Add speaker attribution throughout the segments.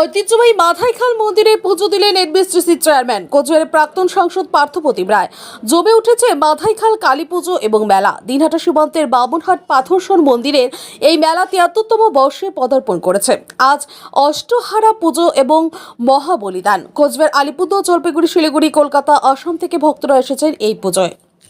Speaker 1: ঐতিহ্যবাহী মাথাইখাল মন্দিরে পুজো দিলেন এনবিএসটিসির চেয়ারম্যান। কোচবিহারের প্রাক্তন সাংসদ পার্থপ্রতিম রায়। জমে উঠেছে মাথাইখাল কালী পুজো এবং মেলা। দিনহাটা সীমান্তের বামুনহাট পাথরসন মন্দিরের এই মেলা তিয়াত্তরতম বর্ষে পদার্পণ করেছে। আজ অষ্টহারা পুজো এবং মহাবলিদান। কোচবিহার আলিপুরদুয়ার, জলপাইগুড়ি, শিলিগুড়ি, কলকাতা, আসাম থেকে ভক্তরা এসেছেন এই পুজোয়।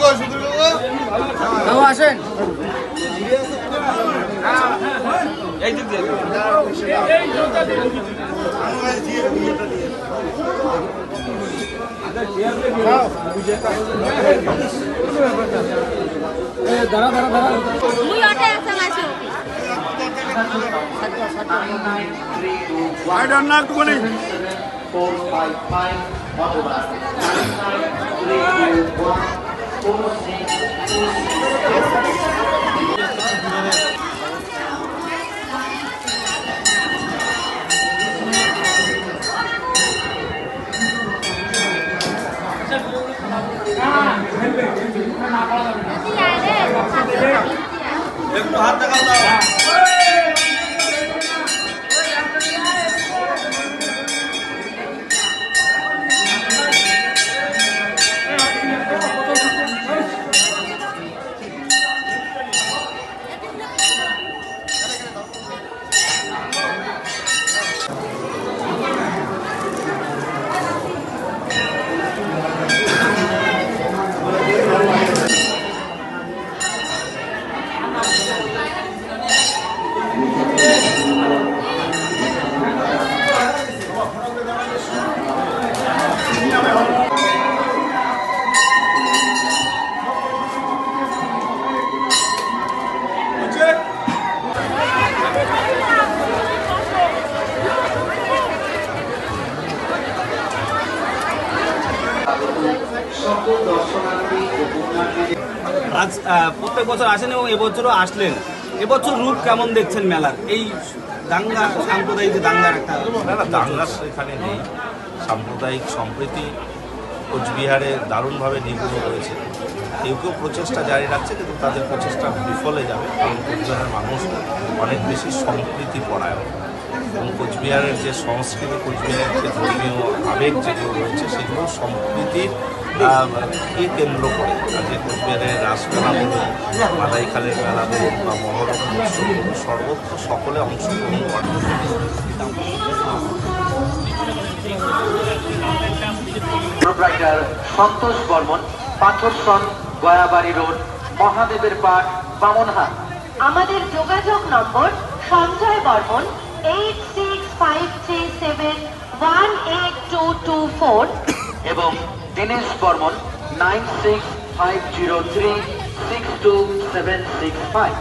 Speaker 2: বসতে দাও গেছে
Speaker 3: আসেন। দাঁড়া দাঁড়া দাঁড়া
Speaker 4: মুই অটে আসাম আছো
Speaker 2: ওয়াইড আর না একটুখানি
Speaker 4: যদি আইলে
Speaker 2: একটু হাত দেখাও দাও
Speaker 5: আজ প্রত্যেক বছর আসেন এবং এবছরও আসলেন। এবছর রূপ কেমন দেখছেন মেলার? এই দাঙ্গা সাম্প্রদায়িক যে দাঙ্গার একটা
Speaker 6: দাঙ্গা সেখানে নেই। সাম্প্রদায়িক সম্প্রীতি কোচবিহারে দারুণভাবে নির্মূল হয়েছে। কেউ কেউ প্রচেষ্টা জারি রাখছে কিন্তু তাদের প্রচেষ্টা বিফলে যাবে। কারণ কোচবিহারের মানুষ অনেক বেশি সম্প্রীতি পরায়ণ এবং কোচবিহারের যে সংস্কৃতি কোচবিহারের যে ধর্মীয় আবেগ যেগুলো রয়েছে সেগুলো সম্প্রীতির কে কেন্দ্র করে? যে কোচবিহারের রাসমেলা বলুন মালাইখালের মেলা বলুন বা মহরম সর্বত্র সকলে অংশগ্রহণ করে
Speaker 7: প্রোপ্রাইটার সন্তোষ বর্মন পাথরসন গয়াবাড়ি রোড মহাদেবের পাঠ বামনহাট।
Speaker 8: আমাদের যোগাযোগ নম্বর সঞ্জয় বর্মন
Speaker 7: এবং Dinesh Barman nine six five zero three six two seven six five